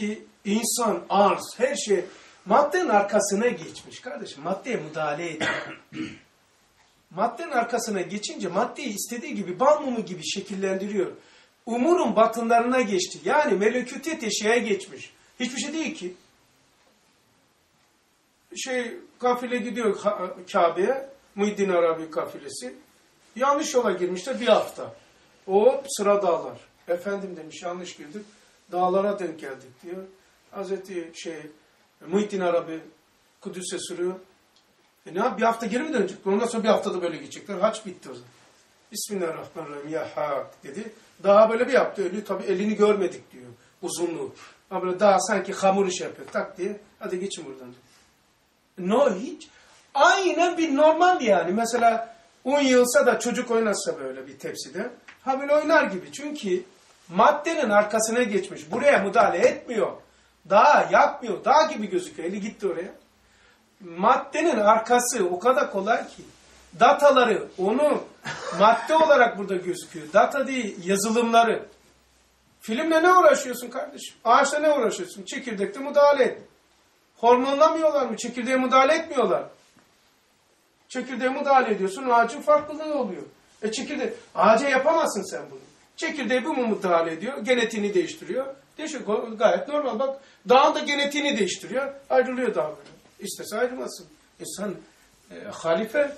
ki insan, arz, her şey maddenin arkasına geçmiş kardeşim. Maddeye müdahale ediyor. maddenin arkasına geçince maddeyi istediği gibi bal mumu gibi şekillendiriyor. Umurun batınlarına geçti. Yani melekütet eşyaya geçmiş. Hiçbir şey değil ki. Şey kafile gidiyor Ka- Kabe'ye. Muhyiddin Arabi kafilesi. Yanlış yola girmişler bir hafta. O sıra dağlar. Efendim demiş yanlış girdik. Dağlara denk geldik diyor. Hazreti şey Muhyiddin Arabi Kudüs'e sürüyor. E ne yap? Bir hafta geri mi dönecek? Ondan sonra bir haftada böyle gidecekler. Haç bitti o zaman. Bismillahirrahmanirrahim ya hak dedi. Daha böyle bir yaptı. Ölü tabi elini görmedik diyor. Uzunluğu. Ama böyle daha sanki hamur iş yapıyor. Tak diye. Hadi geçin buradan. No hiç. Aynen bir normal yani. Mesela un yığılsa da çocuk oynatsa böyle bir tepside. Ha böyle oynar gibi. Çünkü maddenin arkasına geçmiş. Buraya müdahale etmiyor. Daha yapmıyor. Daha gibi gözüküyor. Eli gitti oraya. Maddenin arkası o kadar kolay ki. Dataları onu madde olarak burada gözüküyor. Data değil yazılımları. Filmle ne uğraşıyorsun kardeşim? Ağaçla ne uğraşıyorsun? Çekirdekte müdahale et. Hormonlamıyorlar mı? Çekirdeğe müdahale etmiyorlar. Çekirdeğe müdahale ediyorsun, ağacın farklılığı oluyor. E çekirdeği, ağaca yapamazsın sen bunu. Çekirdeğe bu mu müdahale ediyor? Genetiğini değiştiriyor. Değişiyor. Gayet normal. Bak dağın da genetiğini değiştiriyor. Ayrılıyor dağ böyle. İstese ayrılmasın. İnsan e, halife